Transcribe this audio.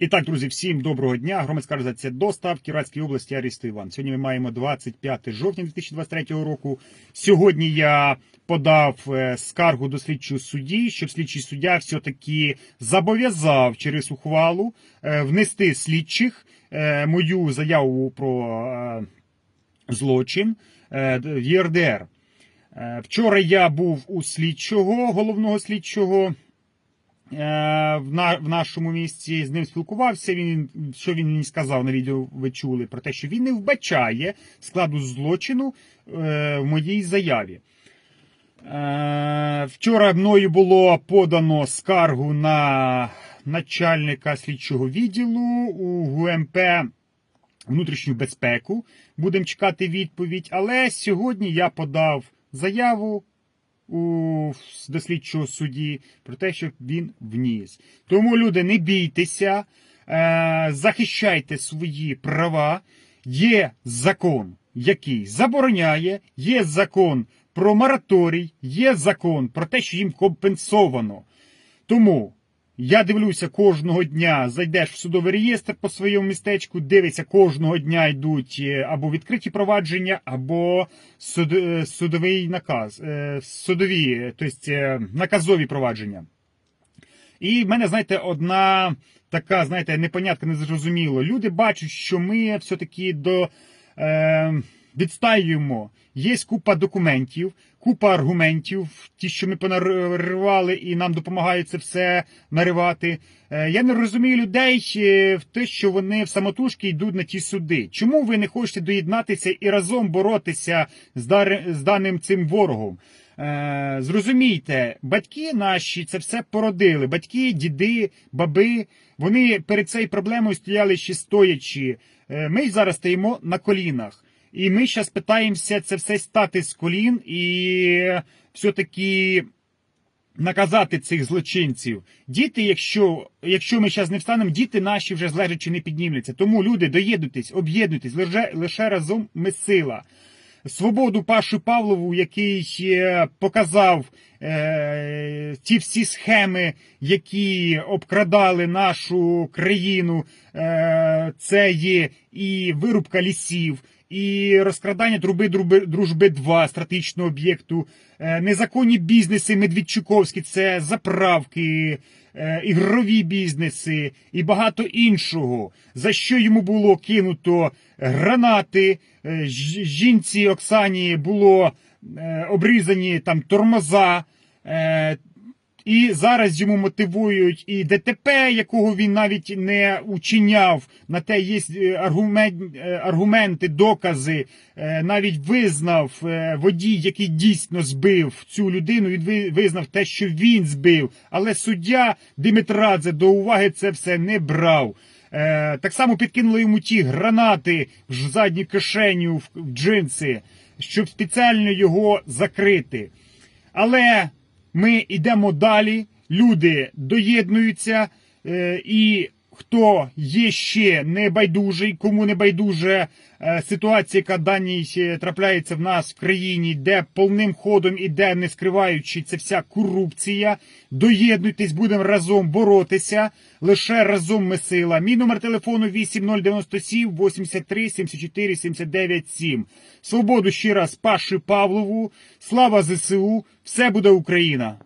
І так, друзі, всім доброго дня. Громадська організація «Достав» в Кіровській області Арісто Іван. Сьогодні ми маємо 25 жовтня 2023 року. Сьогодні я подав е, скаргу до слідчого судді, щоб слідчий суддя все-таки зобов'язав через ухвалу е, внести слідчих е, мою заяву про злочин в ЄРДР. Вчора я був у слідчого, головного слідчого в, нашому місті з ним спілкувався. Він що він мені сказав на відео. Ви чули про те, що він не вбачає складу злочину е, в моїй заяві. Е, вчора мною було подано скаргу на начальника слідчого відділу у ГУМП внутрішню безпеку. Будемо чекати відповідь. Але сьогодні я подав заяву у дослідчого судді про те, що він вніс. Тому, люди, не бійтеся, е, захищайте свої права. Є закон, який забороняє, є закон про мораторій, є закон про те, що їм компенсовано. Тому я дивлюся кожного дня, зайдеш в судовий реєстр по своєму містечку, дивиться, кожного дня йдуть е, або відкриті провадження, або суд, е, судовий наказ, е, судові, тобто наказові провадження. І в мене, знаєте, одна така, знаєте, непонятка, незрозуміло. Люди бачать, що ми все-таки до. Е, Відстаюємо, є купа документів, купа аргументів, ті, що ми понаривали, і нам допомагають це все наривати. Е, Я не розумію людей в те, що вони в самотужки йдуть на ті суди. Чому ви не хочете доєднатися і разом боротися з даним цим ворогом? Е, Зрозумійте, батьки наші це все породили. Батьки, діди, баби. Вони перед цією проблемою стояли ще стоячи. Е, Ми зараз стоїмо на колінах. І ми зараз питаємося це все стати з колін і все-таки наказати цих злочинців. Діти, якщо, якщо ми зараз не встанемо, діти наші вже з лежачі не піднімляться. Тому люди, доєднуйтесь, об'єднуйтесь, лише, лише разом ми сила. Свободу Пашу Павлову, який е, показав е, ті всі схеми, які обкрадали нашу країну. Е, це є і вирубка лісів, і розкрадання труби дружби, дружби 2 стратегічного об'єкту, е, незаконні бізнеси Медведчуковські, це заправки, е, ігрові бізнеси і багато іншого, за що йому було кинуто гранати. е, Жінці Оксані було обрізані там тормоза. І зараз йому мотивують і ДТП, якого він навіть не учиняв. На те є е, е, аргументи, докази. Е, Навіть визнав водій, який дійсно збив цю людину. Він визнав те, що він збив. Але суддя Димитрадзе до уваги це все не брав. Так само підкинули йому ті гранати в задню кишеню в джинси, щоб спеціально його закрити. Але ми йдемо далі, люди доєднуються, е, і хто є ще небайдужий, кому не байдуже е, ситуація, яка даній е, трапляється в нас в країні, де повним ходом іде, не скриваючи це вся корупція. Доєднуйтесь, будемо разом боротися. Лише разом ми сила. Мій номер телефону 8097 83 74 79 7. Свободу ще раз Паші Павлову. Слава ЗСУ! Все буде Україна!